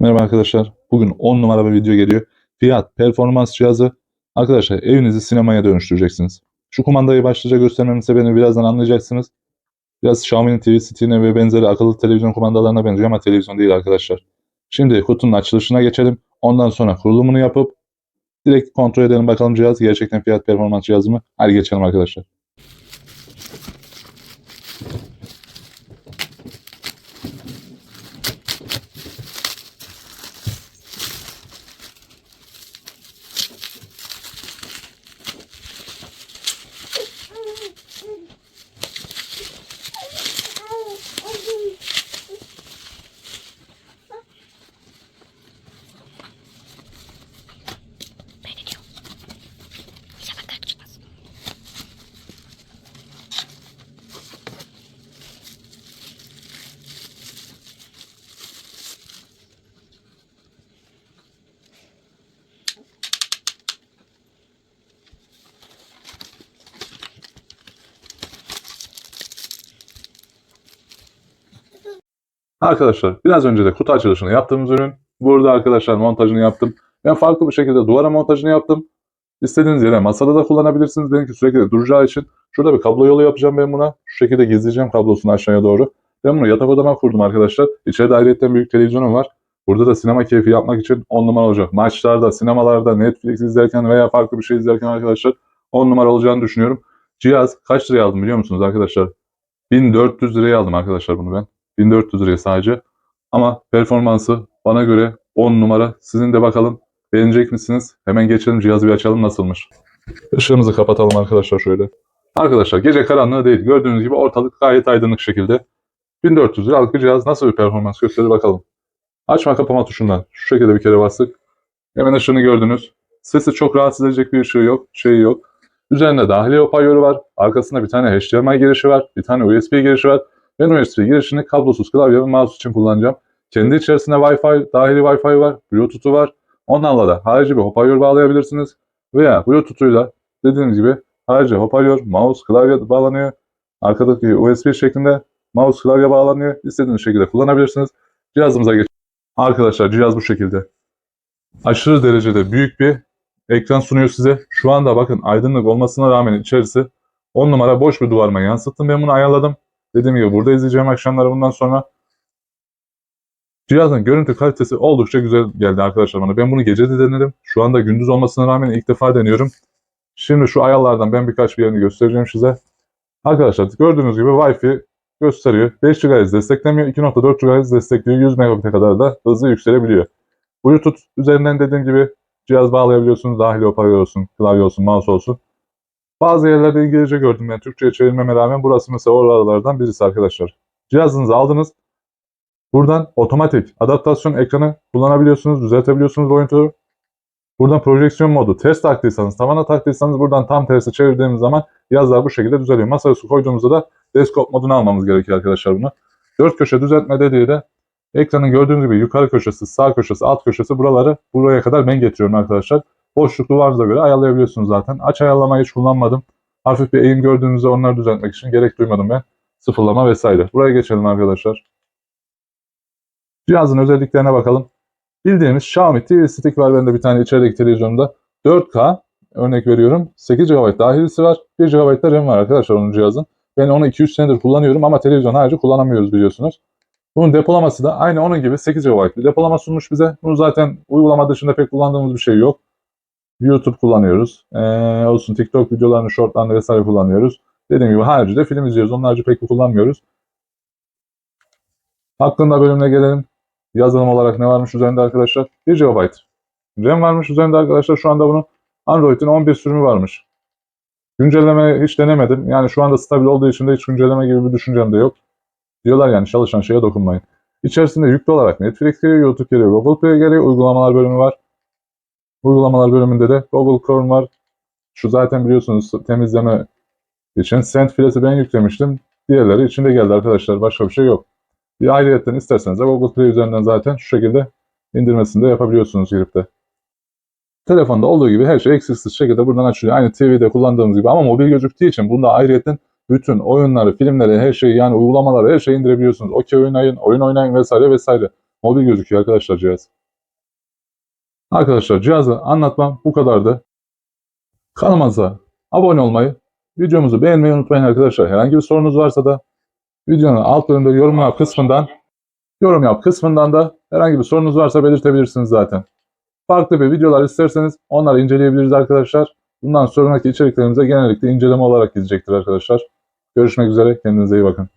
Merhaba arkadaşlar. Bugün 10 numara bir video geliyor. Fiyat, performans cihazı. Arkadaşlar evinizi sinemaya dönüştüreceksiniz. Şu kumandayı başlıca göstermemin sebebini birazdan anlayacaksınız. Biraz Xiaomi'nin TV Stick'ine ve benzeri akıllı televizyon kumandalarına benziyor ama televizyon değil arkadaşlar. Şimdi kutunun açılışına geçelim. Ondan sonra kurulumunu yapıp direkt kontrol edelim bakalım cihaz gerçekten fiyat performans cihazı mı? Hadi geçelim arkadaşlar. Arkadaşlar biraz önce de kutu açılışını yaptığımız ürün. Burada arkadaşlar montajını yaptım. Ben farklı bir şekilde duvara montajını yaptım. İstediğiniz yere masada da kullanabilirsiniz. Benimki sürekli duracağı için şurada bir kablo yolu yapacağım ben buna. Şu şekilde gizleyeceğim kablosunu aşağıya doğru. Ben bunu yatak odama kurdum arkadaşlar. İçeride ayrıyetten büyük televizyonum var. Burada da sinema keyfi yapmak için 10 numara olacak. Maçlarda, sinemalarda, Netflix izlerken veya farklı bir şey izlerken arkadaşlar 10 numara olacağını düşünüyorum. Cihaz kaç liraya aldım biliyor musunuz arkadaşlar? 1400 liraya aldım arkadaşlar bunu ben. 1400 liraya sadece. Ama performansı bana göre 10 numara. Sizin de bakalım beğenecek misiniz? Hemen geçelim cihazı bir açalım nasılmış. Işığımızı kapatalım arkadaşlar şöyle. Arkadaşlar gece karanlığı değil. Gördüğünüz gibi ortalık gayet aydınlık şekilde. 1400 liralık bir cihaz nasıl bir performans gösterir bakalım. Açma kapama tuşundan şu şekilde bir kere bastık. Hemen ışığını gördünüz. Sesi çok rahatsız edecek bir ışığı yok, şeyi yok. Üzerinde dahili hoparlörü var. Arkasında bir tane HDMI girişi var. Bir tane USB girişi var. Ben USB girişini kablosuz klavye ve mouse için kullanacağım. Kendi içerisinde Wi-Fi, dahili Wi-Fi var, Bluetooth'u var. Onlarla da harici bir hoparlör bağlayabilirsiniz. Veya Bluetooth'uyla dediğim gibi harici hoparlör, mouse, klavye bağlanıyor. Arkadaki USB şeklinde mouse, klavye bağlanıyor. İstediğiniz şekilde kullanabilirsiniz. Cihazımıza geç. Arkadaşlar cihaz bu şekilde. Aşırı derecede büyük bir ekran sunuyor size. Şu anda bakın aydınlık olmasına rağmen içerisi 10 numara boş bir duvarıma yansıttım. Ben bunu ayarladım. Dediğim gibi burada izleyeceğim akşamları bundan sonra. Cihazın görüntü kalitesi oldukça güzel geldi arkadaşlar bana. Ben bunu gece de denedim. Şu anda gündüz olmasına rağmen ilk defa deniyorum. Şimdi şu ayarlardan ben birkaç bir yerini göstereceğim size. Arkadaşlar gördüğünüz gibi Wi-Fi gösteriyor. 5 GHz desteklemiyor. 2.4 GHz destekliyor. 100 Mbit'e kadar da hızlı yükselebiliyor. Bluetooth üzerinden dediğim gibi cihaz bağlayabiliyorsunuz. Dahili hoparlör olsun, klavye olsun, mouse olsun. Bazı yerlerde İngilizce gördüm ben Türkçe'ye çevirmeme rağmen burası mesela oralardan birisi arkadaşlar. Cihazınızı aldınız. Buradan otomatik adaptasyon ekranı kullanabiliyorsunuz, düzeltebiliyorsunuz boyutu. Buradan projeksiyon modu ters taktıysanız, tavana taktıysanız buradan tam tersi çevirdiğimiz zaman yazılar bu şekilde düzeliyor. Masaüstü koyduğumuzda da desktop modunu almamız gerekiyor arkadaşlar bunu. Dört köşe düzeltme dediği de ekranın gördüğünüz gibi yukarı köşesi, sağ köşesi, alt köşesi buraları buraya kadar ben getiriyorum arkadaşlar. Boşluk duvarınıza göre ayarlayabiliyorsunuz zaten. Aç ayarlamayı hiç kullanmadım. Hafif bir eğim gördüğünüzde onları düzeltmek için gerek duymadım ben. Sıfırlama vesaire. Buraya geçelim arkadaşlar. Cihazın özelliklerine bakalım. Bildiğimiz Xiaomi TV Stick var bende bir tane içerideki televizyonda. 4K örnek veriyorum. 8 GB dahilisi var. 1 GB da RAM var arkadaşlar onun cihazın. Ben onu 2-3 senedir kullanıyorum ama televizyon harici kullanamıyoruz biliyorsunuz. Bunun depolaması da aynı onun gibi 8 GB depolama sunmuş bize. Bunu zaten uygulama dışında pek kullandığımız bir şey yok. YouTube kullanıyoruz. Ee, olsun TikTok videolarını, shortlarını vesaire kullanıyoruz. Dediğim gibi haricinde film izliyoruz. Onun harici pek kullanmıyoruz. Hakkında bölümüne gelelim. Yazılım olarak ne varmış üzerinde arkadaşlar? 1 GB RAM varmış üzerinde arkadaşlar. Şu anda bunun Android'in 11 sürümü varmış. Güncelleme hiç denemedim. Yani şu anda stabil olduğu için de hiç güncelleme gibi bir düşüncem de yok. Diyorlar yani çalışan şeye dokunmayın. İçerisinde yüklü olarak Netflix geliyor, YouTube geliyor, Google Play geliyor, uygulamalar bölümü var. Uygulamalar bölümünde de Google Chrome var. Şu zaten biliyorsunuz temizleme için Sendfiles'i ben yüklemiştim. Diğerleri içinde geldi arkadaşlar. Başka bir şey yok. Bir ayrıyetten isterseniz de Google Play üzerinden zaten şu şekilde indirmesini de yapabiliyorsunuz girip de. Telefonda olduğu gibi her şey eksiksiz şekilde buradan açılıyor. Aynı TV'de kullandığımız gibi ama mobil gözüktüğü için bunda ayrıyetten bütün oyunları, filmleri, her şeyi yani uygulamaları her şeyi indirebiliyorsunuz. Okey oynayın, oyun oynayın vesaire vesaire. mobil gözüküyor arkadaşlar cihaz. Arkadaşlar cihazı anlatmam bu kadardı. Kanalımıza abone olmayı, videomuzu beğenmeyi unutmayın arkadaşlar. Herhangi bir sorunuz varsa da videonun alt bölümde yorum yap kısmından yorum yap kısmından da herhangi bir sorunuz varsa belirtebilirsiniz zaten. Farklı bir videolar isterseniz onları inceleyebiliriz arkadaşlar. Bundan sonraki içeriklerimize genellikle inceleme olarak gidecektir arkadaşlar. Görüşmek üzere. Kendinize iyi bakın.